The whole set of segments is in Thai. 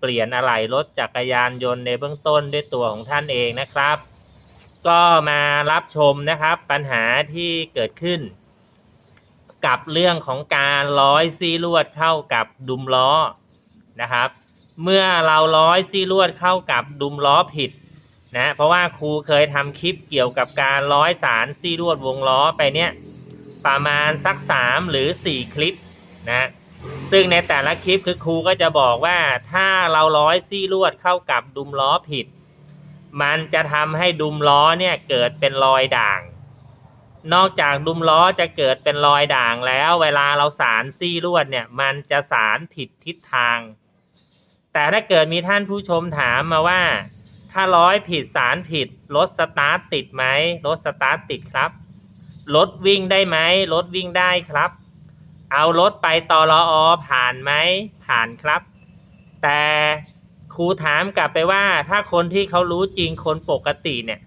เปลี่ยนอะไหล่รถจักรยานยนต์ในเบื้องต้นด้วยตัวของท่านเองนะครับ ก็มารับชมนะครับปัญหาที่เกิดขึ้น กับเรื่องของการร้อยซี่ลวดเข้ากับดุมล้อนะครับ เมื่อเราร้อยซี่ลวดเข้ากับดุมล้อผิดนะเพราะว่าครูเคยทำคลิปเกี่ยวกับการร้อยสารซี่ลวดวงล้อไปเนี่ยประมาณสักสามหรือสี่คลิปนะ ซึ่งในแต่ละคลิปคือครูก็จะบอกว่าถ้าเราร้อยซี่ลวดเข้ากับดุมล้อผิด มันจะทำให้ดุมล้อเนี่ยเกิดเป็นรอยด่าง นอกจากดุมล้อจะเกิดเป็นรอยด่างแล้ว เวลาเราสารซี่ลวดเนี่ยมันจะสารผิดทิศทาง แต่ถ้าเกิดมีท่านผู้ชมถามมาว่า ถ้าร้อยผิดสารผิดรถสตาร์ทติดไหมรถสตาร์ทติดครับรถวิ่งได้ไหมรถวิ่งได้ครับ เอารถไปตอรออผ่านไหมผ่านครับ แต่ครูถามกลับไปว่าถ้าคนที่เขารู้จริงคนปกติเนี่ย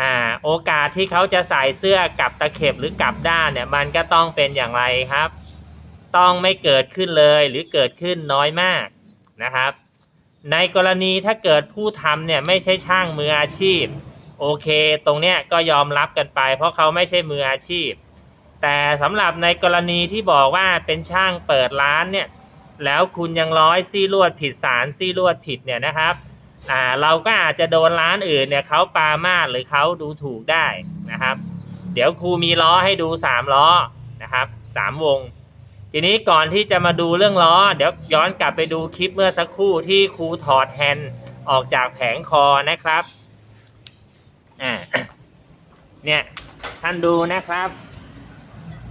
อ่าโอกาสที่เขาจะใส่เสื้อกับตะเข็บหรือกับด้านเนี่ยมันก็ต้องเป็นอย่างไรครับ ต้องไม่เกิดขึ้นเลยหรือเกิดขึ้นน้อยมากนะครับ ในกรณีถ้าเกิดผู้ทำเนี่ยไม่ใช่ช่างมืออาชีพ โอเค ตรงเนี้ยก็ยอมรับกันไป เพราะเขาไม่ใช่มืออาชีพ แต่สำหรับในกรณีที่บอกว่าเป็นช่างเปิดร้านเนี่ยแล้วคุณยังร้อยซี่ลวดผิดสารซี่ลวดผิดเนี่ยนะครับอ่าเราก็อาจจะโดนร้านอื่นเนี่ยเขาปามาดหรือเขาดูถูกได้นะครับ เดี๋ยวครูมีล้อให้ดูสามล้อนะครับสามวง ทีนี้ก่อนที่จะมาดูเรื่องล้อ เดี๋ยวย้อนกลับไปดูคลิปเมื่อสักครู่ที่ครูถอดแฮนด์ออกจากแผงคอนะครับอ่าเนี่ยท่านดูนะครับ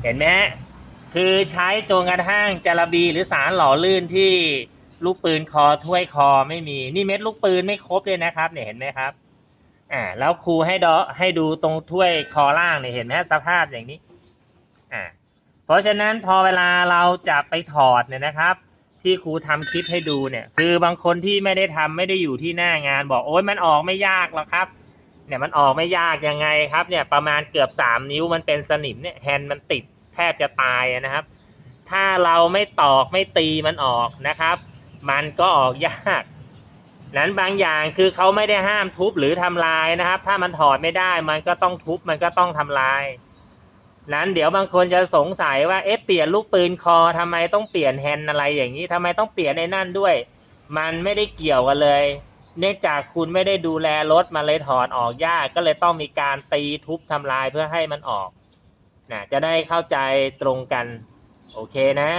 เห็นไหมฮะคือใช้จนกระทั่งจาระบีหรือสารหล่อลื่นที่ลูกปืนคอถ้วยคอไม่มี นี่เม็ดลูกปืนไม่ครบเลยนะครับ เนี่ยเห็นไหมครับ อ่า แล้วครูให้ดอให้ดูตรงถ้วยคอล่างเนี่ยเห็นไหมสภาพอย่างนี้ อ่า เพราะฉะนั้นพอเวลาเราจะไปถอดเนี่ยนะครับ ที่ครูทำคลิปให้ดูเนี่ย คือบางคนที่ไม่ได้ทำไม่ได้อยู่ที่หน้างานบอกโอ๊ยมันออกไม่ยากหรอกครับ เนี่ยมันออกไม่ยากยังไงครับ เนี่ยประมาณเกือบสามนิ้วมันเป็นสนิมเนี่ยแฮนด์มันติด แทบจะตายนะครับ ถ้าเราไม่ตอกไม่ตีมันออกนะครับ มันก็ออกยากนั้นบางอย่างคือเขาไม่ได้ห้ามทุบหรือทำลายนะครับ ถ้ามันถอดไม่ได้มันก็ต้องทุบมันก็ต้องทำลาย นั้นเดี๋ยวบางคนจะสงสัยว่าเอ๊ะเปลี่ยนลูกปืนคอทำไมต้องเปลี่ยนแฮนด์อะไรอย่างนี้ทำไมต้องเปลี่ยนในนั่นด้วย มันไม่ได้เกี่ยวกันเลย เนื่องจากคุณไม่ได้ดูแลรถมันเลยถอดออกยากก็เลยต้องมีการตีทุบทำลายเพื่อให้มันออก นะจะได้เข้าใจตรงกันโอเคนะ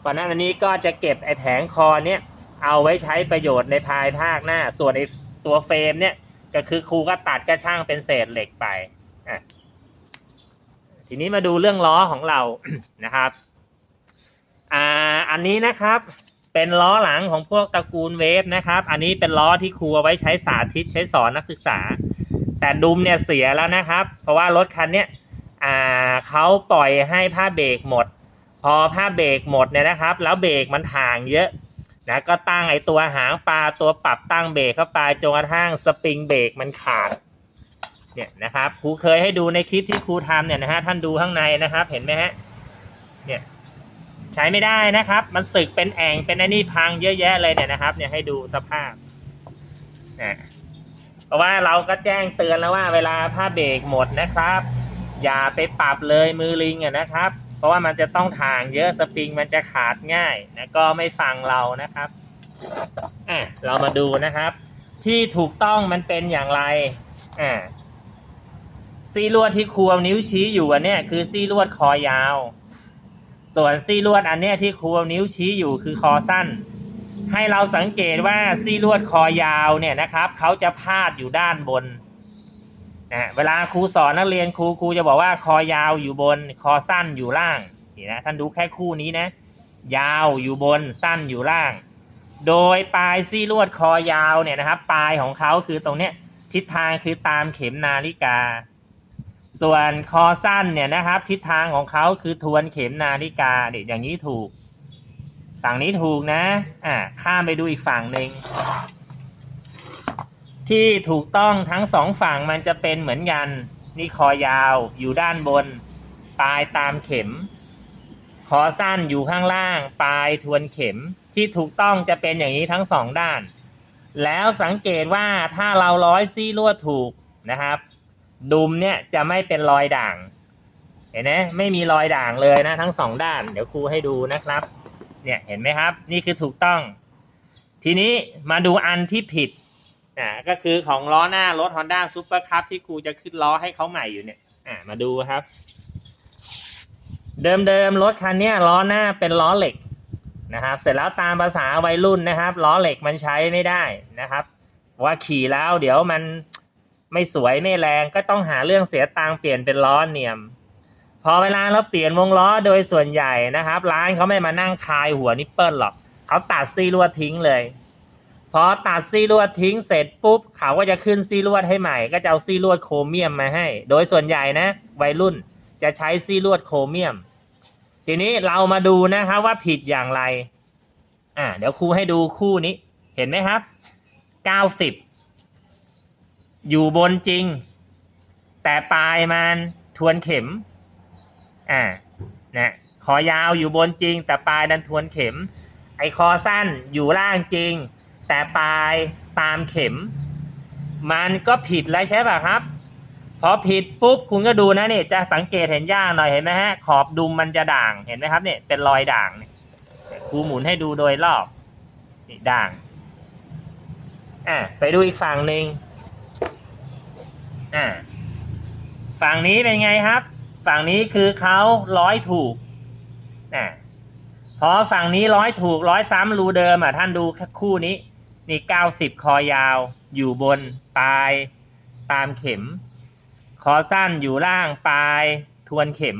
เพราะนั้นอันนี้ก็จะเก็บไอ้แผงคอเนี่ยเอาไว้ใช้ประโยชน์ในภายภาคหน้า ส่วนไอ้ตัวเฟรมเนี่ยก็คือครูก็ตัดกระช่างเป็นเศษเหล็กไปอะทีนี้มาดูเรื่องล้อของเรานะครับอ่าอันนี้นะครับเป็นล้อหลังของพวกตระกูลเวฟนะครับ อันนี้เป็นล้อที่ครูเอาไว้ใช้สาธิตใช้สอนนักศึกษา แต่ดุมเนี่ยเสียแล้วนะครับ เพราะว่ารถคันเนี้ย อ่าเขาปล่อยให้ผ้าเบรกหมด พอผ้าเบรกหมดเนี่ยนะครับ แล้วเบรกมันห่างเยอะนะก็ตั้งไอตัวหางปลาตัวปรับตั้งเบรกเข้าไปจนกระทั่งสปริงเบรกมันขาดเนี่ยนะครับครูเคยให้ดูในคลิปที่ครูทำเนี่ยนะฮะท่านดูข้างในนะครับ เห็นไหมฮะเนี่ยใช้ไม่ได้นะครับ มันสึกเป็นแอ่งเป็นไอ้นี่พังเยอะแยะเลยเนี่ยนะครับ เนี่ยให้ดูสภาพนะเพราะว่าเราก็แจ้งเตือนแล้วว่าเวลาผ้าเบรกหมดนะครับ อย่าไปปรับเลยมือลิงอะนะครับ เพราะว่ามันจะต้องถ่างเยอะสปริงมันจะขาดง่ายนะก็ไม่ฟังเรานะครับอะเรามาดูนะครับ ที่ถูกต้องมันเป็นอย่างไรอ่าซี่ลวดที่ครูเอานิ้วชี้อยู่อันเนี้ยคือซี่ลวดคอยาว ส่วนซี่ลวดอันเนี้ยที่ครูเอานิ้วชี้อยู่คือคอสั้น ให้เราสังเกตว่าซี่ลวดคอยาวเนี่ยนะครับเขาจะพาดอยู่ด้านบน นะเวลาครูสอนนักเรียนครูครูจะบอกว่าคอยาวอยู่บนคอสั้นอยู่ล่างนี่นะท่านดูแค่คู่นี้นะ ยาวอยู่บนสั้นอยู่ล่าง โดยปลายซี่ลวดคอยาวเนี่ยนะครับ ปลายของเขาคือตรงเนี้ยทิศทางคือตามเข็มนาฬิกา ส่วนคอสั้นเนี่ยนะครับ ทิศทางของเขาคือทวนเข็มนาฬิกาเด็กอย่างนี้ถูก ฝั่งนี้ถูกนะอ่าข้ามไปดูอีกฝั่งหนึ่ง ที่ถูกต้องทั้งสองฝั่งมันจะเป็นเหมือนกัน นี่คอยาวอยู่ด้านบน ปลายตามเข็ม คอสั้นอยู่ข้างล่าง ปลายทวนเข็มที่ถูกต้องจะเป็นอย่างนี้ทั้งสองด้าน แล้วสังเกตว่าถ้าเราร้อยซี่ลวดถูกนะครับ ดุมเนี่ยจะไม่เป็นรอยด่าง เห็นไหมไม่มีรอยด่างเลยนะทั้งสองด้าน เดี๋ยวครูให้ดูนะครับ เนี่ยเห็นไหมครับ นี่คือถูกต้อง ทีนี้มาดูอันที่ผิด อ่าก็คือของล้อหน้ารถ Honda Super Cup ที่ครูจะขึ้นล้อให้เขาใหม่อยู่เนี่ย อ่ามาดูครับ เดิมๆรถคันนี้ล้อหน้าเป็นล้อเหล็กนะครับ เสร็จแล้วตามภาษาวัยรุ่นนะครับล้อเหล็กมันใช้ไม่ได้นะครับ ว่าขี่แล้วเดี๋ยวมันไม่สวยไม่แรงก็ต้องหาเรื่องเสียตังเปลี่ยนเป็นล้อเนียม พอเวลาเราเปลี่ยนวงล้อโดยส่วนใหญ่นะครับ ร้านเขาไม่มานั่งคายหัวนิปเปิลหรอกเขาตัดซี่ลวดทิ้งเลย อตัดซี่ลวดทิ้งเสร็จปุ๊บเขาก็จะขึ้นซี่ลวดให้ใหม่ ก็จะเอาซี่ลวดโครเมียมมาให้ โดยส่วนใหญ่นะ วัยรุ่นจะใช้ซี่ลวดโครเมียม ทีนี้เรามาดูนะครับว่าผิดอย่างไร อ่า เดี๋ยวครูให้ดูคู่นี้ เห็นไหมครับเก้าสิบอยู่บนจริง แต่ปลายมันทวนเข็ม อ่านะคอยาวอยู่บนจริง แต่ปลายดันทวนเข็ม ไอคอสั้นอยู่ล่างจริง แต่ปลายตามเข็ม มันก็ผิดแล้วใช่ป่ะครับ พอผิดปุ๊บคุณก็ดูนะนี่จะสังเกตเห็นย่ากหน่อยเห็นไหมฮะ ขอบดุมมันจะด่างเห็นไหมครับเนี่ยเป็นรอยด่างเนี่ยครูหมุนให้ดูโดยรอบนี่ด่างอะไปดูอีกฝั่งหนึ่งอ่าฝั่งนี้เป็นไงครับ ฝั่งนี้คือเขาร้อยถูกอะพอฝั่งนี้ร้อยถูกร้อยซ้ำรูเดิมอะท่านดูคู่นี้ นี่เก้าสิบคอยาวอยู่บนปลายตามเข็ม คอสั้นอยู่ล่างปลายทวนเข็ม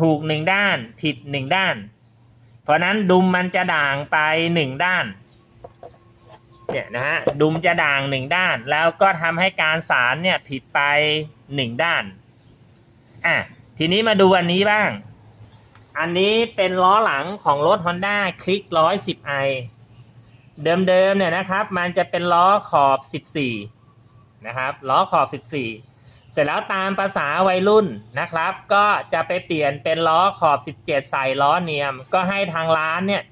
ถูกหนึ่งด้านผิดหนึ่งด้าน เพราะนั้นดุมมันจะด่างไปหนึ่งด้านเนี่ยนะฮะดุมจะด่างหนึ่งด้าน แล้วก็ทำให้การสารเนี่ยผิดไปหนึ่งด้านอะทีนี้มาดูอันนี้บ้าง อันนี้เป็นล้อหลังของรถ Honda Click 110i เดิมๆเนี่ยนะครับ มันจะเป็นล้อขอบ 14 นะครับล้อขอบ 14 เสร็จแล้วตามภาษาวัยรุ่นนะครับ ก็จะไปเปลี่ยนเป็นล้อขอบ 17 ใส่ล้อเนียม ก็ให้ทางร้านเนี่ย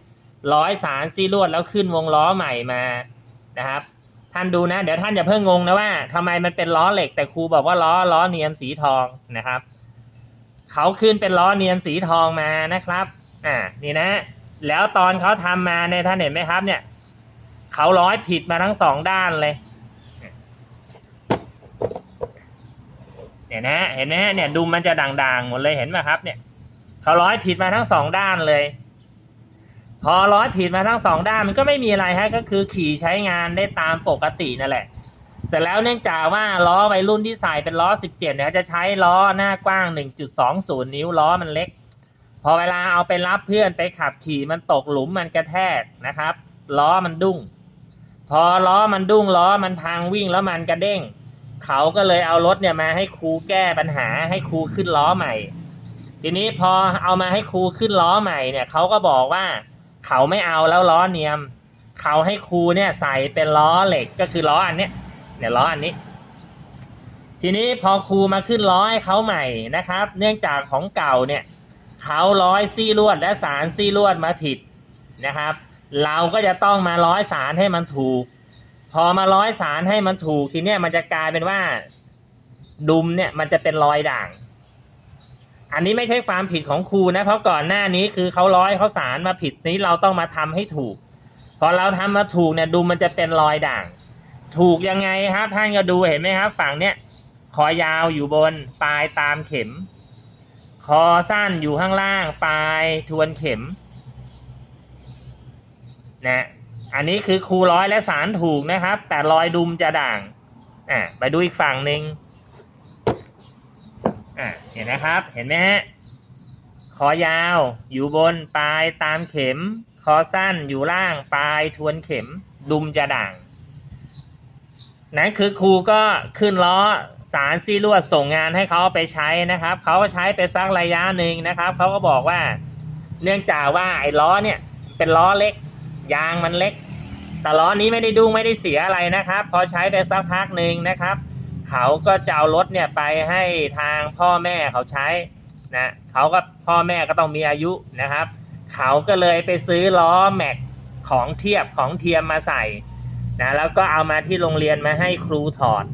ร้อยสารซีลวดแล้วขึ้นวงล้อใหม่มานะครับ ท่านดูนะ เดี๋ยวท่านอย่าเพิ่งงงนะว่าทำไมมันเป็นล้อเหล็กแต่ครูบอกว่าล้อล้อเนียมสีทองนะครับเขาขึ้นเป็นล้อเนียมสีทองมานะครับ อ่านี่นะ แล้วตอนเขาทำมาเนี่ยท่านเห็นไหมครับเนี่ย เขาร้อยผิดมาทั้งสองด้านเลยเนี่ยนะเห็นไหมเนี่ยดุมมันจะด่างๆหมดเลยเห็นไหมครับ เนี่ย เขาร้อยผิดมาทั้งสองด้านเลย พอร้อยผิดมาทั้งสองด้านมันก็ไม่มีอะไรฮะก็คือขี่ใช้งานได้ตามปกตินั่นแหละ เสร็จแล้วเนื่องจากว่าล้อวัยรุ่นที่ใส่เป็นล้อ 17เนี่ยจะใช้ล้อหน้ากว้าง 1.20 นิ้วล้อมันเล็ก พอเวลาเอาไปรับเพื่อนไปขับขี่มันตกหลุมมันกระแทกนะครับ ล้อมันดุ้ง พอล้อมันดุ้งล้อมันพังวิ่งแล้วมันกระเด้ง เขาก็เลยเอารถเนี่ยมาให้ครูแก้ปัญหาให้ครูขึ้นล้อใหม่ ทีนี้พอเอามาให้ครูขึ้นล้อใหม่เนี่ยเขาก็บอกว่า เขาไม่เอาแล้วล้อเนียม เขาให้ครูเนี่ยใส่เป็นล้อเหล็กก็คือล้ออันเนี้ยเนี่ยล้ออันนี้ ทีนี้พอครูมาขึ้นล้อให้เขาใหม่นะครับ เนื่องจากของเก่าเนี่ยเขาร้อยซี่ลวดและสารซี่ลวดมาผิดนะครับ เราก็จะต้องมาร้อยสารให้มันถูก พอมาร้อยสารให้มันถูกทีเนี้ยมันจะกลายเป็นว่า ดุมเนี่ยมันจะเป็นรอยด่าง อันนี้ไม่ใช่ความผิดของครูนะ เพราะก่อนหน้านี้คือเขาร้อยเขาสารมาผิดนี้เราต้องมาทำให้ถูก พอเราทำมาถูกเนี่ยดุมมันจะเป็นรอยด่าง ถูกยังไงครับ ท่านก็ดูเห็นไหมครับ ฝั่งเนี้ยคอยาวอยู่บนปลายตามเข็ม คอสั้นอยู่ข้างล่าง ปลายทวนเข็ม นะอันนี้คือครูร้อยและสารถูกนะครับ แต่รอยดุมจะด่างอะไปดูอีกฝั่งหนึ่งอะเห็นนะครับ เห็นไหมฮะคอยาวอยู่บนปลายตามเข็ม คอสั้นอยู่ล่างปลายทวนเข็ม ดุมจะด่าง นั้นคือครูก็ขึ้นล้อสารซีลวดส่งงานให้เขาเอาไปใช้นะครับ เขาก็ใช้ไปสักระยะหนึ่งนะครับ เขาก็บอกว่า เนื่องจากว่าไอ้ล้อเนี่ยเป็นล้อเล็ก ยางมันเล็ก แต่ล้อนี้ไม่ได้ดุ้งไม่ได้เสียอะไรนะครับ พอใช้ไปสักพักหนึ่งนะครับ เขาก็จะเอารถเนี่ยไปให้ทางพ่อแม่เขาใช้นะเขาก็พ่อแม่ก็ต้องมีอายุนะครับ เขาก็เลยไปซื้อล้อแม็กของเทียบของเทียมมาใส่นะแล้วก็เอามาที่โรงเรียนมาให้ครูถอด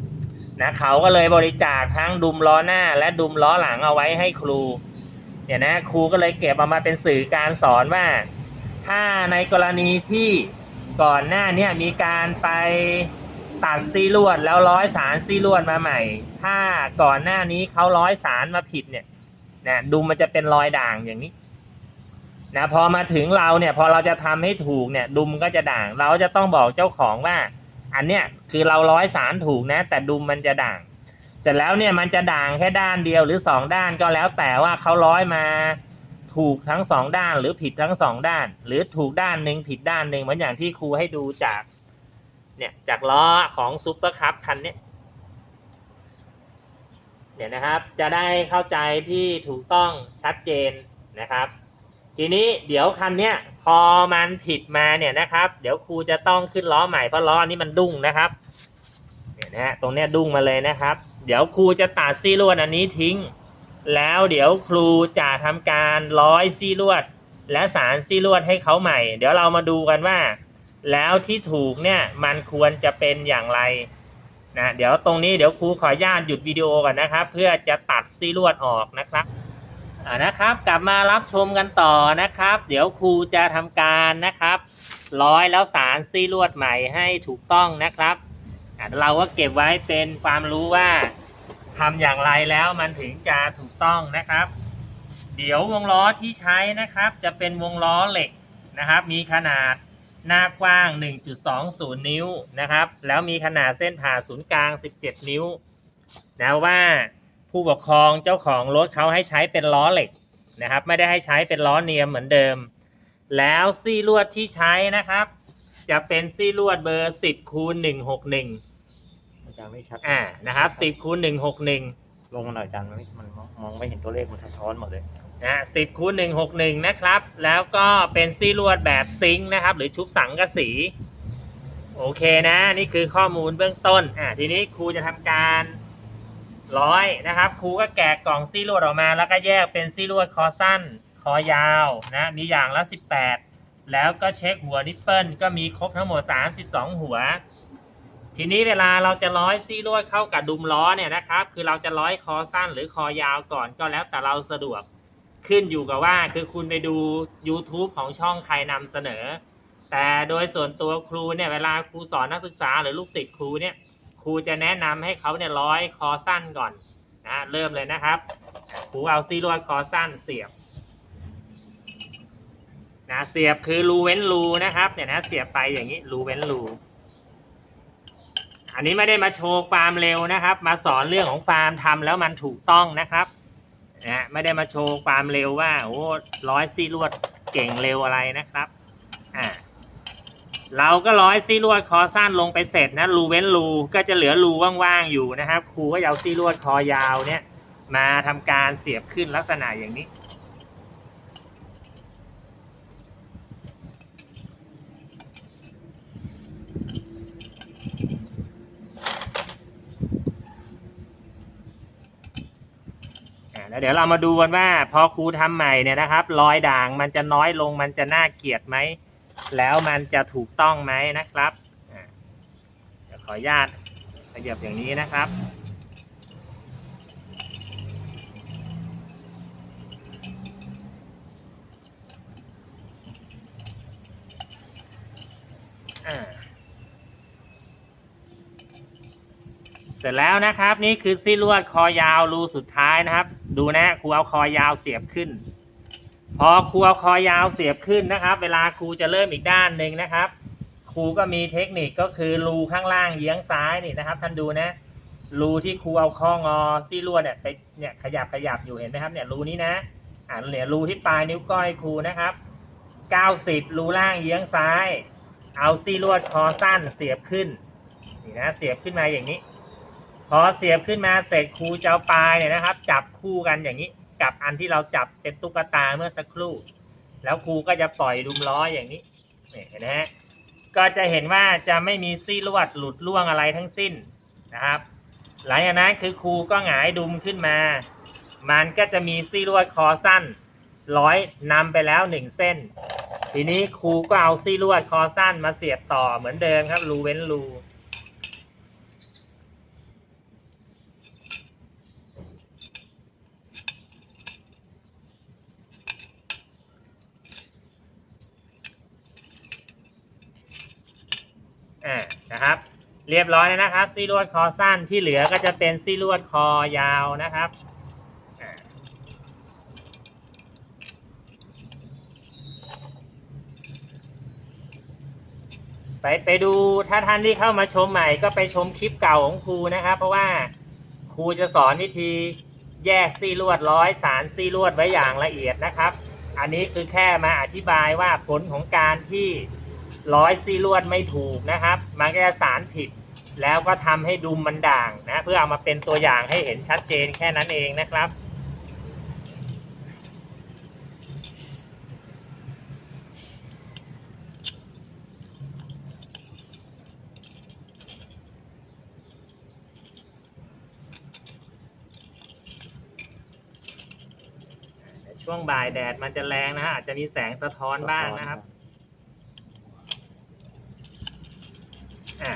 นะเขาก็เลยบริจาคทั้งดุมล้อหน้า และดุมล้อหลังเอาไว้ให้ครูเนี่ยนะครูก็เลยเก็บเอามาเป็นสื่อการสอนว่า ถ้าในกรณีที่ก่อนหน้านี่ยมีการไปตัดซีลวดแล้วร้อยสารซีลวดมาใหม่ ถ้าก่อนหน้านี้เขาร้อยสารมาผิดเนี่ยนะดุมมันจะเป็นรอยด่างอย่างนี้นะพอมาถึงเราเนี่ยพอเราจะทำให้ถูกเนี่ยดุมก็จะด่าง เราจะต้องบอกเจ้าของว่า อันเนี้ยคือเราร้อยสารถูกนะ แต่ดุมมันจะด่าง เสร็จแล้วเนี่ยมันจะด่างแค่ด้านเดียวหรือสองด้านก็แล้วแต่ว่าเขาร้อยมา ถูกทั้งสองด้านหรือผิดทั้งสองด้าน หรือถูกด้านหนึ่งผิดด้านหนึ่งเหมือนอย่างที่ครูให้ดูจากเนี่ยจากล้อของซูเปอร์คัพคันนี้เนี่ยนะครับจะได้เข้าใจที่ถูกต้องชัดเจนนะครับ ทีนี้เดี๋ยวคันเนี้ยพอมันผิดมาเนี่ยนะครับ เดี๋ยวครูจะต้องขึ้นล้อใหม่เพราะล้ออันนี้มันดุ้งนะครับเนี่ยนะฮะตรงเนี้ยดุ้งมาเลยนะครับ เดี๋ยวครูจะตัดซี่ลวดอันนี้ทิ้ง แล้วเดี๋ยวครูจะทำการร้อยซี่ลวด และสารซี่ลวดให้เขาใหม่ เดี๋ยวเรามาดูกันว่า แล้วที่ถูกเนี่ยมันควรจะเป็นอย่างไรนะเดี๋ยวตรงนี้เดี๋ยวครูขออนุญาตหยุดวิดีโอก่อนนะครับ เพื่อจะตัดซี่ลวดออกนะครับอ่านะครับ กลับมารับชมกันต่อนะครับ เดี๋ยวครูจะทำการนะครับร้อยแล้วสารซี่ลวดใหม่ให้ถูกต้องนะครับเราก็เก็บไว้เป็นความรู้ว่า ทำอย่างไรแล้วมันถึงจะถูกต้องนะครับ เดี๋ยววงล้อที่ใช้นะครับ จะเป็นวงล้อเหล็กนะครับ มีขนาดหน้ากว้าง 1.20 นิ้วนะครับ แล้วมีขนาดเส้นผ่าศูนย์กลาง 17 นิ้วนะว่าผู้ปกครองเจ้าของรถเขาให้ใช้เป็นล้อเหล็กนะครับ ไม่ได้ให้ใช้เป็นล้อเนียมเหมือนเดิม แล้วซี่ลวดที่ใช้นะครับ จะเป็นซี่ลวดเบอร์ 10คูณ161 จารย์ไม่ชัดอ่านะครับ10คูณ161ลงมาหน่อยอาจารย์มันไม่มันมองมองไม่เห็นตัวเลขมันสะท้อนหมดเลยนะสิบคูณหนึ่งหกหนึ่งนะครับ แล้วก็เป็นซี่ลวดแบบซิงค์นะครับ หรือชุบสังกะสี โอเคนะ นี่คือข้อมูลเบื้องต้นอ่าทีนี้ครูจะทำการร้อยนะครับครูก็แกะกล่องซี่ลวดออกมา แล้วก็แยกเป็นซี่ลวดคอสั้น คอยาวนะมีอย่างละ 18 แล้วก็เช็คหัวนิปเปิลก็มีครบทั้งหมด 32 หัว ทีนี้เวลาเราจะร้อยซี่ลวดเข้ากับดุมล้อเนี่ยนะครับ คือเราจะร้อยคอสั้นหรือคอยาวก่อนก็แล้วแต่เราสะดวกขึ้นอยู่กับว่าคือคุณไปดู YouTube ของช่องใครนำเสนอ แต่โดยส่วนตัวครูเนี่ยเวลาครูสอนนักศึกษาหรือลูกศิษย์ครูเนี่ยครูจะแนะนำให้เขาเนี่ยร้อยคอสั้นก่อนนะเริ่มเลยนะครับครูเอาซี่ลวดคอสั้นเสียบนะเสียบคือรูเว้นรูนะครับเนี่ยนะเสียบไปอย่างนี้รูเว้นรู อันนี้ไม่ได้มาโชว์ความเร็วนะครับ มาสอนเรื่องของความทำแล้วมันถูกต้องนะครับนะไม่ได้มาโชว์ความเร็วว่าโอ้ร้อยซี่ลวดเก่งเร็วอะไรนะครับอ่าเราก็ร้อยซี่ลวดคอสั้นลงไปเสร็จนะรูเว้นรูก็จะเหลือรูว่างๆอยู่นะครับ ครูก็เอาซี่ลวดคอยาวเนี่ย มาทำการเสียบขึ้นลักษณะอย่างนี้ อ่าแล้วเดี๋ยวเรามาดูกันว่า พอครูทำใหม่เนี่ยนะครับ รอยด่างมันจะน้อยลงมันจะน่าเกลียดไหม แล้วมันจะถูกต้องไหมนะครับเดี๋ยวขออนุญาตขยับอย่างนี้นะครับ ร็จแล้วนะครับ นี่คือซี่ลวดคอยาวรูสุดท้ายนะครับ ดูนะครูเอาคอยาวเสียบขึ้น พอครูเอาคอยาวเสียบขึ้นนะครับ เวลาครูจะเริ่มอีกด้านหนึ่งนะครับ ครูก็มีเทคนิคก็คือรูข้างล่างเยื้องซ้ายนี่นะครับ ท่านดูนะรูที่ครูเอาข้องอซี่ลวดเนี่ยไปเนี่ยขยับขยับอยู่เห็นไหมครับเนี่ยรูนี้นะอ่าเนี่ยรูที่ปลายนิ้วก้อยครูนะครับ90รูล่างเยื้องซ้าย เอาซี่ลวดคอสั้นเสียบขึ้นนี่นะเสียบขึ้นมาอย่างนี้ พอเสียบขึ้นมาเสร็จครูจะเอาปลายเนี่ยนะครับ จับคู่กันอย่างนี้ กับอันที่เราจับเป็นตุ๊กตาเมื่อสักครู่ แล้วครูก็จะปล่อยดุมล้ออย่างนี้เห็นไหมฮะก็จะเห็นว่าจะไม่มีซี่ลวดหลุดล่วงอะไรทั้งสิ้นนะครับ หลังจากนั้นคือครูก็หงายดุมขึ้นมา มันก็จะมีซี่ลวดคอสั้นร้อยนำไปแล้วหนึ่งเส้น ทีนี้ครูก็เอาซี่ลวดคอสั้นมาเสียบต่อเหมือนเดิมครับรูเว้นรู อ่านะครับ เรียบร้อยแล้วนะครับซี่ลวดคอสั้นที่เหลือก็จะเป็นซี่ลวดคอยาวนะครับไปไปดูถ้าท่านที่เข้ามาชมใหม่ก็ไปชมคลิปเก่าของครูนะครับ เพราะว่าครูจะสอนวิธีแยกซี่ลวดร้อยสารซี่ลวดไว้อย่างละเอียดนะครับ อันนี้คือแค่มาอธิบายว่าผลของการที่ ร้อยซี่ลวดไม่ถูกนะครับ มันก็จะสารผิด แล้วก็ทำให้ดุมมันด่างนะ เพื่อเอามาเป็นตัวอย่างให้เห็นชัดเจนแค่นั้นเองนะครับช่วงบ่ายแดดมันจะแรงนะฮะอาจจะมีแสงสะท้อนบ้างนะครับ อะ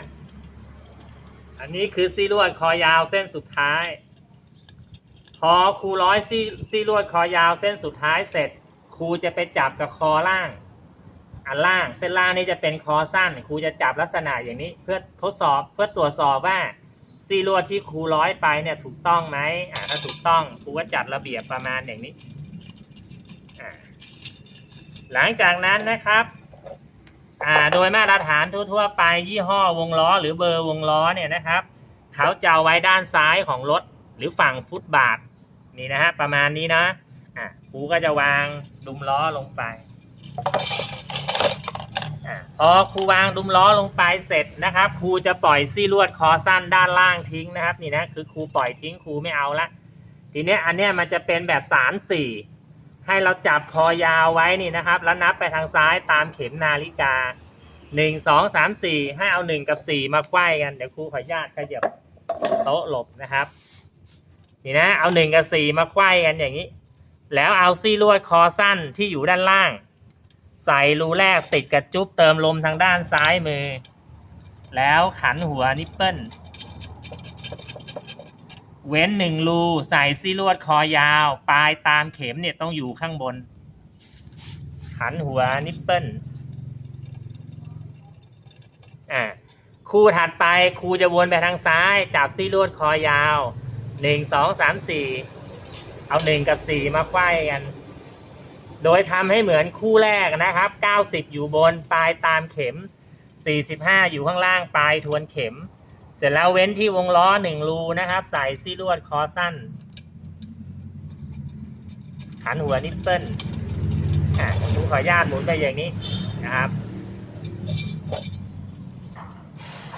อันนี้คือซี่ลวดคอยาวเส้นสุดท้าย พอครูร้อยซี่ซี่ลวดคอยาวเส้นสุดท้ายเสร็จ ครูจะไปจับกับคอล่าง อันล่างเส้นล่างนี่จะเป็นคอสั้น ครูจะจับลักษณะอย่างนี้ เพื่อทดสอบเพื่อตรวจสอบว่าซี่ลวดที่ครูร้อยไปเนี่ยถูกต้องไหมอ่าถ้าถูกต้องครูก็จัดระเบียบประมาณอย่างนี้ หลังจากนั้นนะครับ อ่าโดยมาตรฐานทั่วๆไปยี่ห้อวงล้อหรือเบอร์วงล้อเนี่ยนะครับเขาจะไว้ด้านซ้ายของรถหรือฝั่งฟุตบาทนี่นะฮะประมาณนี้นะอะครูก็จะวางดุมล้อลงไปอะพอครูวางดุมล้อลงไปเสร็จนะครับครูจะปล่อยซี่ลวดคอสั้นด้านล่างทิ้งนะครับนี่นะคือครูปล่อยทิ้งครูไม่เอาละทีเนี้ยอันเนี้ยมันจะเป็นแบบสารสี่ ให้เราจับคอยาวไว้นี่นะครับ แล้วนับไปทางซ้ายตามเข็มนาฬิกาหนึ่งสองสามสี่ให้เอาหนึ่งกับสี่มาไขว้กันเดี๋ยวครูขออนุญาตขยับโต๊ะหลบนะครับ นี่นะ เอาหนึ่งกับสี่มาไขว้กันอย่างนี้ แล้วเอาซี่ลวดคอสั้นที่อยู่ด้านล่าง ใส่รูแรกติดกับจุ๊บเติมลมทางด้านซ้ายมือ แล้วขันหัวนิปเปิล เว้นหนึ่งรูใส่ซี่ลวดคอยาว ปลายตามเข็มเนี่ยต้องอยู่ข้างบนขันหัวนิปเปิลอ่าคู่ถัดไปครูจะวนไปทางซ้าย จับซี่ลวดคอยาวหนึ่งสองสามสี่เอาหนึ่งกับสี่มาไขว้กัน โดยทำให้เหมือนคู่แรกนะครับเก้าสิบอยู่บน ปลายตามเข็มสี่สิบห้าอยู่ข้างล่างปลายทวนเข็ม เสร็จแล้วเว้นที่วงล้อหนึ่งรูนะครับ ใส่ซี่ลวดคอสั้นขันหัวนิปเปิลอะผมขออนุญาตหมุนไปอย่างนี้นะครับ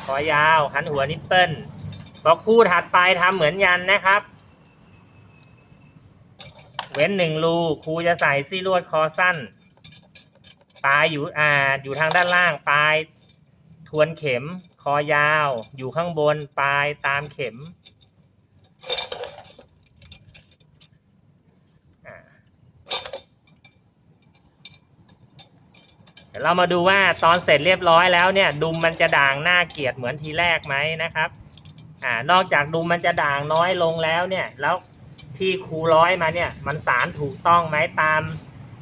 คอยาวขันหัวนิปเปิลพอคู่ถัดไปทำเหมือนยันนะครับ เว้นหนึ่งรูครูจะใส่ซี่ลวดคอสั้น ปลายอยู่อ่าอยู่ทางด้านล่างปลายทวนเข็ม คอยาวอยู่ข้างบนปลายตามเข็ม เดี๋ยวเรามาดูว่าตอนเสร็จเรียบร้อยแล้วเนี่ยดุมมันจะด่างหน่าเกียดเหมือนทีแรกไหมนะครับอ่านอกจากดุมมันจะด่างน้อยลงแล้วเนี่ยแล้วที่ครูร้อยมาเนี่ยมันสารถูกต้องไหมตาม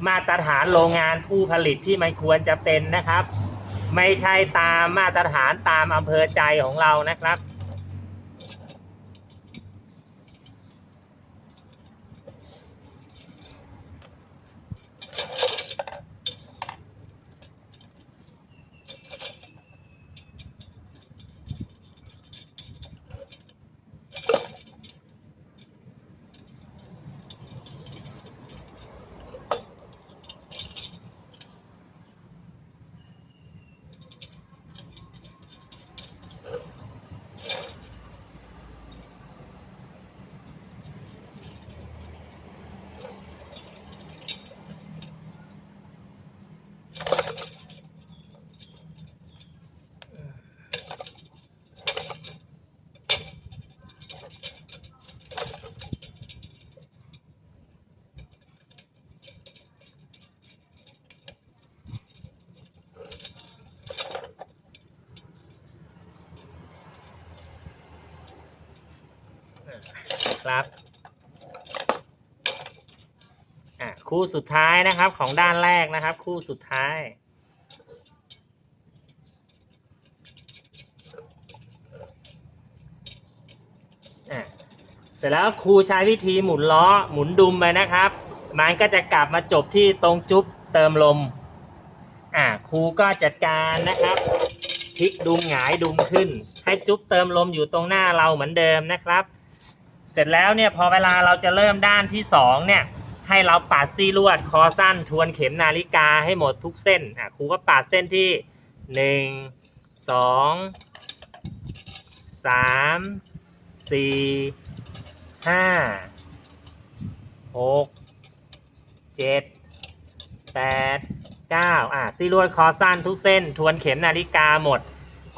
มาตรฐานโรงงานผู้ผลิตที่มันควรจะเป็นนะครับ ไม่ใช่ตามมาตรฐานตามอำเภอใจของเรานะครับ ครับอะคู่สุดท้ายนะครับ ของด้านแรกนะครับ คู่สุดท้ายอะเสร็จแล้วครูใช้วิธีหมุนล้อหมุนดุมไปนะครับ มันก็จะกลับมาจบที่ตรงจุ๊บเติมลมอ่าครูก็จัดการนะครับพลิกดุมหงายดุมขึ้น ให้จุ๊บเติมลมอยู่ตรงหน้าเราเหมือนเดิมนะครับ เสร็จแล้วเนี่ยพอเวลาเราจะเริ่มด้านที่สองเนี่ยให้เราปาดซี่ลวดคอสั้นทวนเข็มนาฬิกาให้หมดทุกเส้นอะครูก็ปาดเส้นที่หนึ่งสองสามสี่ห้าหกเจ็ดแปดเก้าอะซี่ลวดคอสั้นทุกเส้น ทวนเข็มนาฬิกาหมด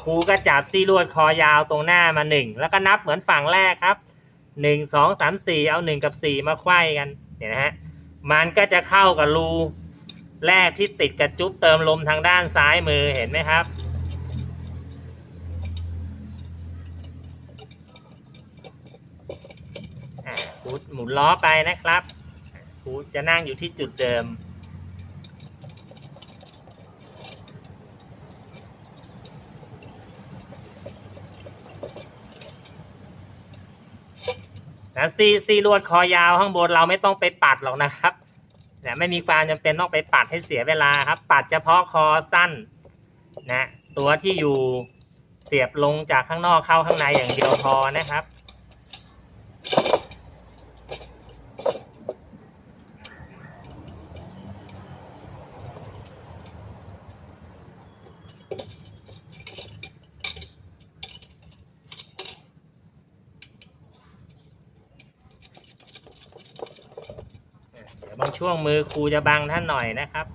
ครูก็จับซี่ลวดคอยาวตรงหน้ามาหนึ่งแล้วก็นับเหมือนฝั่งแรกครับ หนึ่งสองสามสี่เอาหนึ่งกับสี่มาไขว้กันเนี่ยนะฮะมันก็จะเข้ากับรูแรกที่ติดกับจุ๊บเติมลมทางด้านซ้ายมือเห็นไหมครับอ่าหูหมุนล้อไปนะครับครูจะนั่งอยู่ที่จุดเดิม นะซีซีลวดคอยาวข้างบนเราไม่ต้องไปปัดหรอกนะครับนะไม่มีความจำเป็นต้องไปปัดให้เสียเวลาครับ ปัดเฉพาะคอสั้นนะตัวที่อยู่เสียบลงจากข้างนอกเข้าข้างในอย่างเดียวพอนะครับ เดี๋ยวบาง ช่วงมือครูจะบังท่านหน่อยนะครับ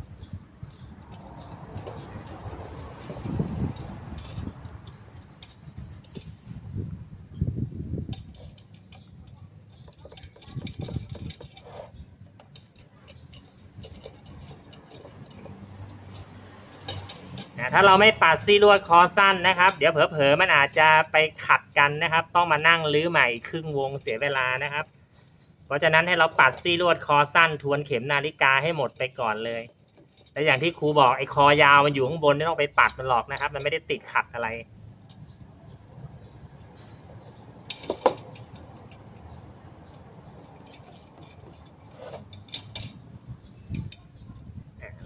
ถ้าเราไม่ปัดซี่ลวดคอสั้นนะครับ เดี๋ยวเผลอๆมันอาจจะไปขัดกันนะครับ ต้องมานั่งลื้อใหม่ครึ่งวงเสียเวลานะครับ เพราะฉะนั้นให้เราปัดซี่ลวดคอสั้นทวนเข็มนาฬิกาให้หมดไปก่อนเลยและอย่างที่ครูบอกไอ้คอยาวมันอยู่ข้างบนไม่ต้องไปปัดมันหรอกนะครับ มันไม่ได้ติดขัดอะไร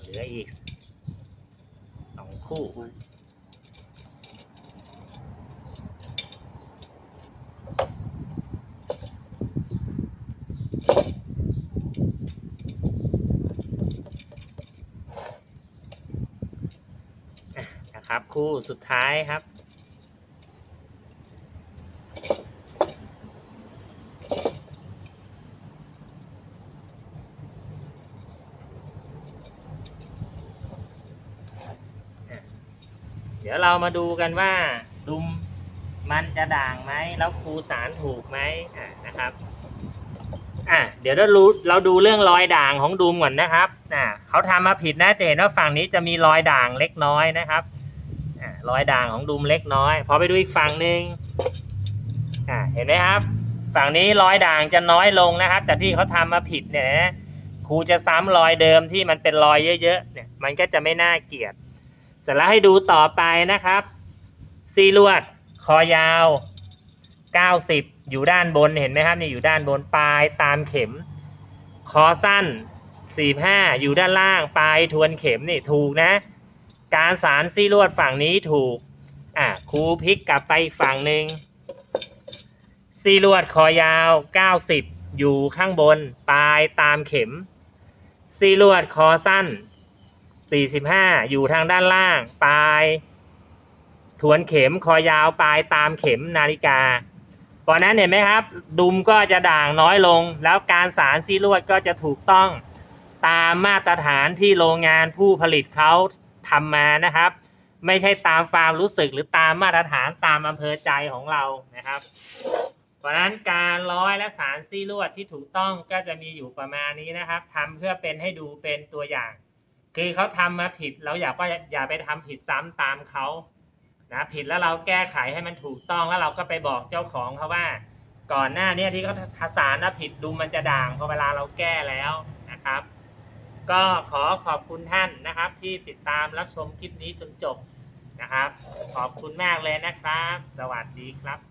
เหลืออีกสองคู่ คู่สุดท้ายครับ เดี๋ยวเรามาดูกันว่าดุมมันจะด่างไหมแล้วครูสารถูกไหมอะนะครับอะเดี๋ยวเรารู้เราดูเรื่องรอยด่างของดุมก่อนนะครับอะเขาทำมาผิดนะจะเห็นว่าฝั่งนี้จะมีรอยด่างเล็กน้อยนะครับ รอยด่างของดุมเล็กน้อย พอไปดูอีกฝั่งหนึ่งเห็นไหมครับ ฝั่งนี้รอยด่างจะน้อยลงนะครับ แต่ที่เขาทำมาผิดเนี่ยครูจะซ้ำรอยเดิมที่มันเป็นรอยเยอะๆเนี่ย มันก็จะไม่น่าเกลียดเสร็จแล้วให้ดูต่อไปนะครับซีลวด คอยาว 90 อยู่ด้านบนเห็นไหมครับนี่อยู่ด้านบนปลายตามเข็ม คอสั้น 45 อยู่ด้านล่าง ปลายทวนเข็มนี่ถูกนะ การสารซีลวดฝั่งนี้ถูก อะครูพลิกกลับไปฝั่งหนึ่งซีลวดคอยาว 90 อยู่ข้างบน ปลายตามเข็ม ซีลวดคอสั้น 45 อยู่ทางด้านล่าง ปลาย ทวนเข็มคอยาวปลายตามเข็มนาฬิกาเพราะนั้นเห็นไหมครับ ดุมก็จะด่างน้อยลง แล้วการสารซีลวดก็จะถูกต้องตามมาตรฐานที่โรงงานผู้ผลิตเขา ทำมานะครับ ไม่ใช่ตามความรู้สึกหรือตามมาตรฐานตามอำเภอใจของเรานะครับ เพราะนั้นการร้อยและสารซี่ลวดที่ถูกต้องก็จะมีอยู่ประมาณนี้นะครับทำเพื่อเป็นให้ดูเป็นตัวอย่าง คือเขาทำมาผิดเราอย่าก็อย่าไปทำผิดซ้ำตามเขานะผิดแล้วเราแก้ไขให้มันถูกต้องแล้วเราก็ไปบอกเจ้าของเขาว่า ก่อนหน้านี้ที่เขาทสารนะผิดดูมันจะด่างพอเวลาเราแก้แล้วนะครับ ก็ขอขอบคุณท่านนะครับ ที่ติดตามรับชมคลิปนี้จนจบนะครับ ขอบคุณมากเลยนะครับ สวัสดีครับ